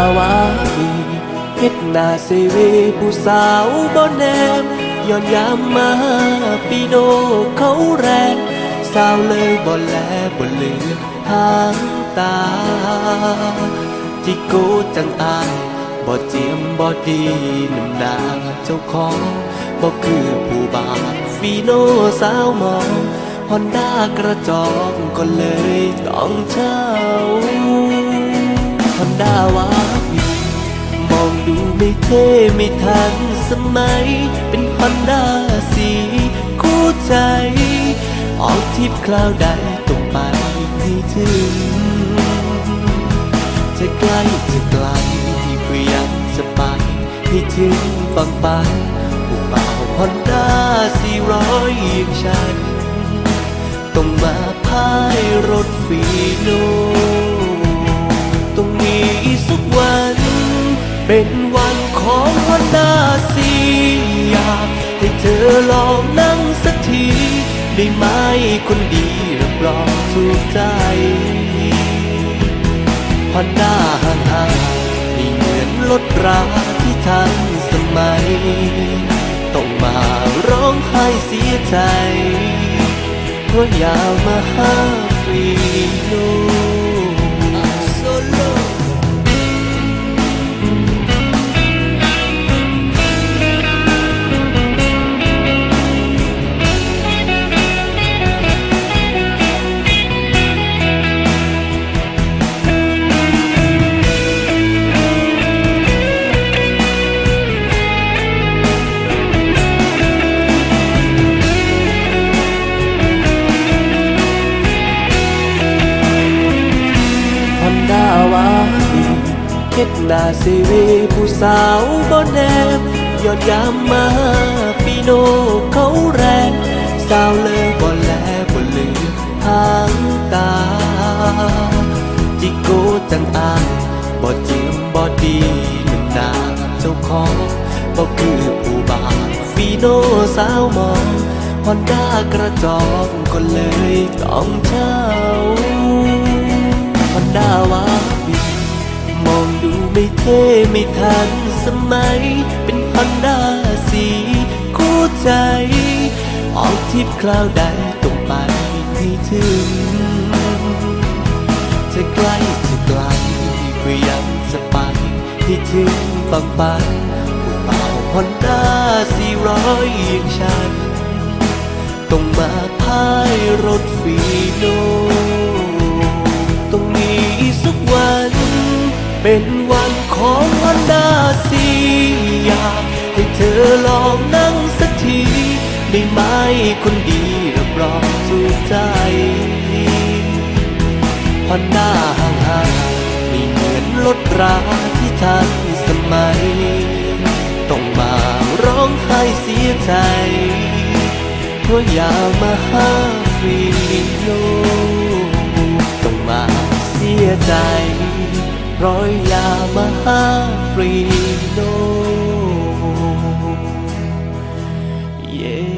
าวาดีเฮ็ดหน้าเซเวผู้สาวบ่แนมย้อนยามมาปีโนเขาแรงสาวเลยบ่แลบ่ลืมทางตาที่โกจังอายบ่เจียมบ่ดีน้ำนาเจ้าของบ่คือผู้บาฟีโนสาวมองฮอนด้ากระจอกก็เลยต้องเช่าฮอนด้าวา ดูไม่เท่ไม่ทันสมัย เป็นฮอนด้าสีคู่ใจ ออกทริปคราวใดต้องไปให้ถึง จะใกล้จะไกลที่ก็ยังจะไปให้ถึงฝั่งฝันผู้เป่าฮอนด้าสี่ร้อยอย่างฉัน ต้องมาพายรถฟีโน เป็นวันของฮอนด้าสีอยากให้เธอลองนั่งสักทีได้ไหมคนดีรับรองถูกใจฮอนด้าห่างห่างไม่เหมือนรถราที่ทันสมัย ต้องมาร้องไห้เสียใจเพราะอยากมาหาฟรี เฮ็ดหน้าซเวผู้สาวบ่แนมยอดยามมาปีโนเขาแรงสาวเลยบ่แลบ่ลืมทางตา จิโกจังอายบ่จืมบ่ดีน้ำหนาเจ้าของบ่คือผู้บ่าวฟีโนสาวมองฮอนด้ากระจอกก็เลยต้องเช่าฮอนด้าวา เท่ไม่ทันสมัย เป็นฮอนด้าสี คู่ใจ ออกทริปคราวใดต้องไปให้ถึง จะใกล้จะไกลก็ยังจะไปให้ถึงฝั่งฝันผู้เป่าฮอนด้าสี่ร้อยอย่างฉัน ต้องมาพายรถฟีโน เป็นวันของวันดาสีอยากให้เธอลองนั่งสักทีได้ไหมคนดีรับรองถูกใจฮอนด้าห่างห่างไม่เหมือนรถราที่ทันสมัย ต้องมาร้องไห้เสียใจ เพราะอยากมาหาฟรีโนต้องมาเสียใจ ร้อยยามาฮาฟรีโน yeah